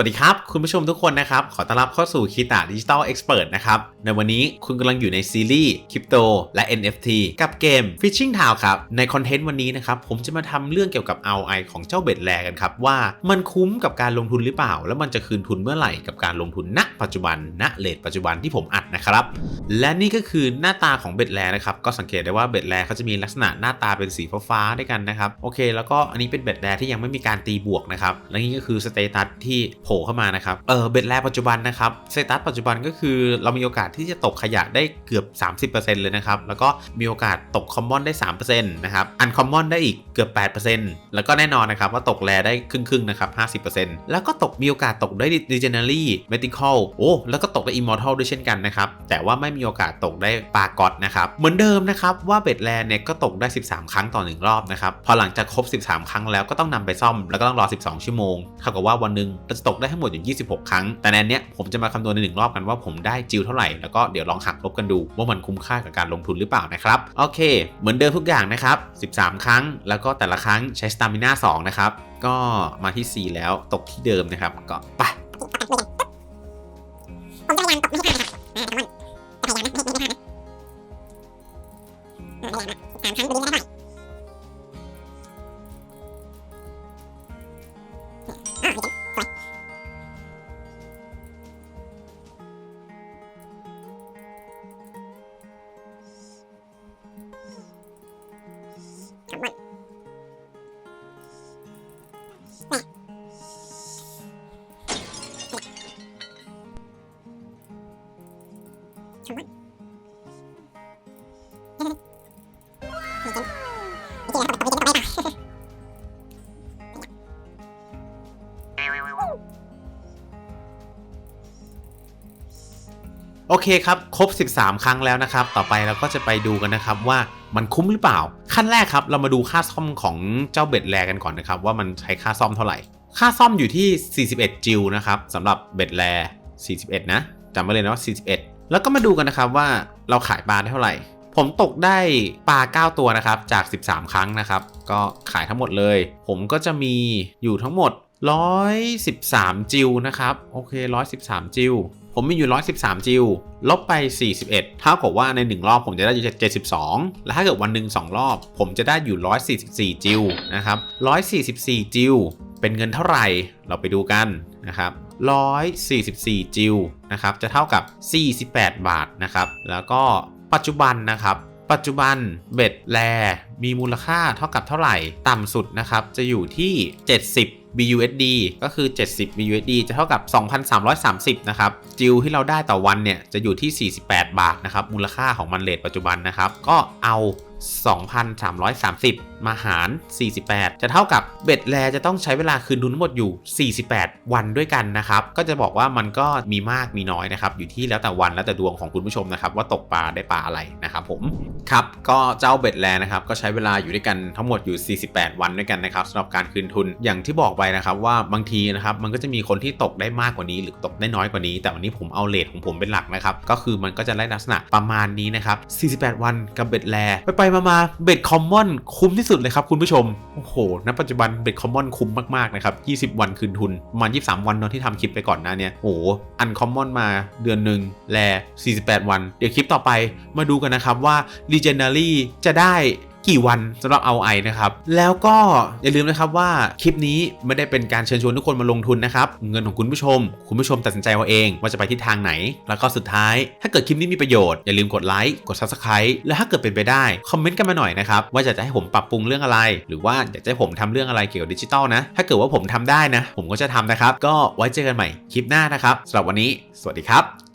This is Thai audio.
วัสดีครับ คุณผู้ชมทุกคนนะครับ ขอต้อนรับเข้าสู่คีตาดิจิตอลเอ็กซ์เพรสนะครับ ในวันนี้คุณกำลังอยู่ในซีรีส์คริปโตและ NFT กับเกม Fishing Town ครับ ในคอนเทนต์วันนี้นะครับ ผมจะมาทำเรื่องเกี่ยวกับ ROI ของเจ้าเบ็ดแลกันครับ ว่ามันคุ้มกับการลงทุนหรือเปล่า แล้วมันจะคืนทุนเมื่อไหร่กับการลงทุนณ ปัจจุบันณเลทปัจจุบันที่ผมอัดนะครับ และนี่ก็คือหน้าตาของเบ็ดแลนะครับก็สังเกตได้ว่าเบ็ดแลเขาจะมีลักษณะหน้าตาเป็นสีฟ้าๆด้วยกันนะครับโอเค แล้วก็อันนี้เป็นเบ็ดแลที่ยังไม่มีการตีบวกนะครับและนี่ก็คือสเตตัสที่ผล่เข้ามานะครับ เออเบ็ดแลปัจจุบันนะครับสเตตัสปัจจุบันก็คือเรามีโอกาสที่จะตกขยะได้เกือบ 30%เลยนะครับ แล้วก็มีโอกาสตกคอมมอนได้3%นะครับ อันคอมมอนได้อีกเกือบ 8%แล้วก็แน่นอนนะครับว่าตกแลได้ครึ่งๆนะครับ50%แล้วก็ตกมีโอกาสตกได้ Legendary Medical โอ้แล้วก็ตกได้ Immortal ด้วยเช่นกันนะครับแต่ว่าไม่มีโอกาสตกได้ปากอดนะครับเหมือนเดิมนะครับว่าเบ็ดแลเนี่ยก็ตกได้ 13 ครั้งต่อ 1 รอบนะครับพอหลังจากครบ 13 ครั้งแล้วก็ต้องนำไปซ่อมแล้วก็ต้องรอ 12 ชั่วโมงเท่ากับว่าวันหนึ่งเราจะตกได้ทั้งหมดอยู่ 26 ครั้ง แต่ในนเนี้ยผมจะมาคำนวณในหนึ่งรอบกันว่าผมได้จิวเท่าไหร่ แล้วก็เดี๋ยวลองหักลบกันดูว่ามันคุ้มค่ากับการลงทุนหรือเปล่านะครับ โอเค เหมือนเดิมทุกอย่างนะครับ 13 ครั้ง แล้วก็แต่ละครั้งใช้สตามิน่า2นะครับ ก็มาที่ 4 แล้วตกที่เดิมนะครับ ก็ไปผมจะพยายามตกไม่ให้พลาดนะครับอ่าแต่ว่าจะพยายามนะไม่ไม่พลาดนะอ่าพยายามนะสามครั้งดูดีไม่ได้อ่ คำว่าคำว่าดีจังดีจังครับตกดีจังม่ได้โอเคครับ ครบ 13 ครั้งแล้วนะครับ ต่อไปเราก็จะไปดูกันนะครับว่ามันคุ้มหรือเปล่า ขั้นแรกครับ เรามาดูค่าซ่อมของเจ้าเบ็ดแลกันก่อนนะครับ ว่ามันใช้ค่าซ่อมเท่าไหร่ ค่าซ่อมอยู่ที่ 41 จิลนะครับสำหรับเบ็ดแล 41 นะจำไว้เลยนะว่า 41 แล้วก็มาดูกันนะครับว่าเราขายปลาได้เท่าไหร่ ผมตกได้ปลา 9 ตัวนะครับจาก 13 ครั้งนะครับ ก็ขายทั้งหมดเลย ผมก็จะมีอยู่ทั้งหมด 113 จิลนะครับโอเค 113 จิล ผมมีอยู่ 113 จิลลบไป 41 เท่ากับว่าใน 1 รอบผมจะได้อยู่ 72 แล้วถ้าเกิดวันหนึ่ง2 รอบ ผมจะได้อยู่ 144 จิลนะครับ 144 จิลเป็นเงินเท่าไหร่ เราไปดูกันนะครับ144 จิลนะครับ จะเท่ากับ 48 บาทนะครับ แล้วก็ปัจจุบันนะครับ ปัจจุบันเบ็ดแลมีมูลค่าเท่ากับเท่าไหร่ ต่ำสุดนะครับ จะอยู่ที่ 70 BUSD ก็คือ 70 BUSD จะเท่ากับ 2,330 นะครับ จิลที่เราได้ต่อวันเนี่ยจะอยู่ที่ 48 บาทนะครับ มูลค่าของมันเลทปัจจุบันนะครับ ก็เอา 2,330 มาหาร 48 จะเท่ากับเบ็ดแลจะต้องใช้เวลาคืนทุนทั้งหมดอยู่ 48 วันด้วยกันนะครับ ก็จะบอกว่ามันก็มีมากมีน้อยนะครับ อยู่ที่แล้วแต่วันแล้วแต่ดวงของคุณผู้ชมนะครับ ว่าตกปลาได้ปลาอะไรนะครับผม ครับ ก็เจ้าเบ็ดแลนะครับ ก็ใช้เวลาอยู่ด้วยกันทั้งหมดอยู่ 48 วันด้วยกันนะครับสำหรับการคืนทุนอย่างที่บอกไปนะครับ ว่าบางทีนะครับมันก็จะมีคนที่ตกได้มากกว่านี้หรือตกได้น้อยกว่านี้ แต่วันนี้ผมเอาเลทของผมเป็นหลักนะครับก็คือมันก็จะได้ลักษณะประมาณนี้นะครับ 48 วันกับเบ็ดแลไปไปมามาเบ็ดคอมมอนคุ้มที่สุดเลยครับคุณผู้ชม โอ้โห ณ ปัจจุบันเบ็ดคอมมอนคุ้มมากๆนะครับ 20 วันคืนทุนประมาณ 23 วันเนาะที่ทำคลิปไปก่อนหน้าเนี่ยโอ้โห อันคอมมอนมาเดือนหนึ่งแล 48 วัน เดี๋ยวคลิปต่อไปมาดูกันนะครับว่า Legendary จะได้ กี่วันสำหรับเอาไอนะครับ แล้วก็อย่าลืมนะครับว่าคลิปนี้ไม่ได้เป็นการเชิญชวนทุกคนมาลงทุนนะครับ เงินของคุณผู้ชม คุณผู้ชมตัดสินใจเอาเองว่าจะไปทิศทางไหน แล้วก็สุดท้าย ถ้าเกิดคลิปนี้มีประโยชน์ อย่าลืมกดไลค์กด Subscribe และถ้าเกิดเป็นไปได้ คอมเมนต์กันมาหน่อยนะครับ ว่าอยากจะให้ผมปรับปรุงเรื่องอะไร หรือว่าอยากจะให้ผมทำเรื่องอะไรเกี่ยวกับดิจิตอลนะ ถ้าเกิดว่าผมทำได้นะ ผมก็จะทำนะครับ ก็ไว้เจอกันใหม่คลิปหน้านะครับสำหรับวันนี้ สวัสดีครับ